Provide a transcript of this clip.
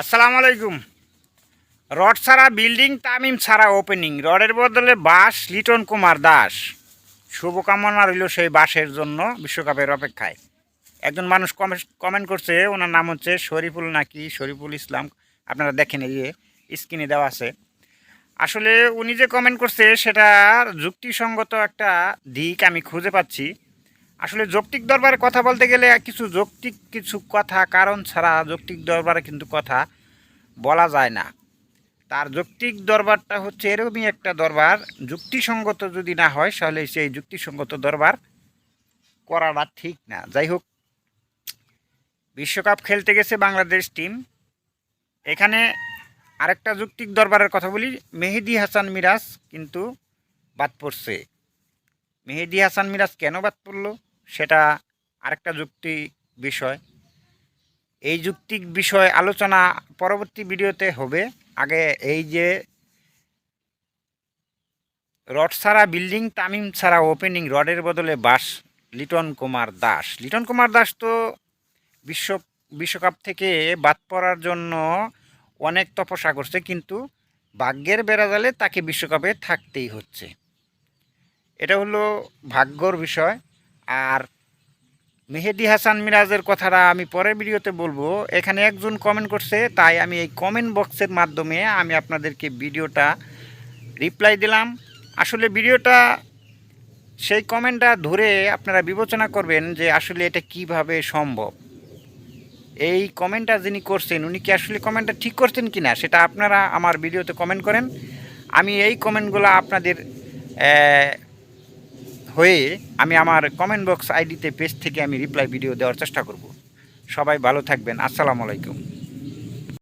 আসসালামু আলাইকুম। রড ছাড়া বিল্ডিং তামিম ছাড়া ওপেনিং রডের বদলে বাস লিটন কুমার দাস। শুভকামনা রইল সেই বাসের জন্য বিশ্বকাপের অপেক্ষায়। একজন মানুষ কমেন্ট করছে, ওনার নাম হচ্ছে শরীফুল নাকি শরীফুল ইসলাম। আপনারা দেখেন এই স্ক্রিনে দেওয়া আছে। আসলে উনি যে কমেন্ট করছে সেটা যুক্তিসঙ্গত একটা দিক আমি খুঁজে পাচ্ছি। আসলে যৌক্তিক দরবারে কথা বলতে গেলে কিছু যৌক্তিক কিছু কথা, কারণ ছাড়া যৌক্তিক দরবারে কিন্তু কথা বলা যায় না। তার যৌক্তিক দরবারটা হচ্ছে এরকমই একটা দরবার, যুক্তিসঙ্গত যদি না হয় তাহলে সেই যুক্তিসঙ্গত দরবার করাটা ঠিক না। যাই হোক, বিশ্বকাপ খেলতে গেছে বাংলাদেশ টিম। এখানে আরেকটা যৌক্তিক দরবারের কথা বলি, মেহেদি হাসান মিরাজ কিন্তু বাদ পড়ছে। মেহেদি হাসান মিরাজ কেন বাদ পড়ল? সেটা আরেকটা যুক্তি বিষয়। এই যুক্তিক বিষয় আলোচনা পরবর্তী ভিডিওতে হবে। আগে এই যে রড ছাড়া বিল্ডিং, তামিম ছাড়া ওপেনিং রডের বদলে বাস, লিটন কুমার দাস। লিটন কুমার দাস তো বিশ্ব, বিশ্বকাপ থেকে বাদ পড়ার জন্য অনেক তপস্যা করছে, কিন্তু ভাগ্যের বেড়াজালে তাকে বিশ্বকাপে থাকতেই হচ্ছে। এটা হলো ভাগ্যর বিষয়। আর মেহেদি হাসান মিরাজের কথাটা আমি পরের ভিডিওতে বলব। এখানে একজন কমেন্ট করছে, তাই আমি এই কমেন্ট বক্সের মাধ্যমে আমি আপনাদেরকে ভিডিওটা রিপ্লাই দিলাম। আসলে ভিডিওটা, সেই কমেন্টটা ধরে আপনারা বিবেচনা করবেন যে আসলে এটা কীভাবে সম্ভব। এই কমেন্টটা যিনি করছেন, উনি কি আসলে কমেন্টটা ঠিক করছেন কি না সেটা আপনারা আমার ভিডিওতে কমেন্ট করেন। আমি এই কমেন্টগুলো আপনাদের হয়ে আমি আমার কমেন্ট বক্স আইডিতে পেজ থেকে আমি রিপ্লাই ভিডিও দেওয়ার চেষ্টা করব। সবাই ভালো থাকবেন। আসসালামু আলাইকুম।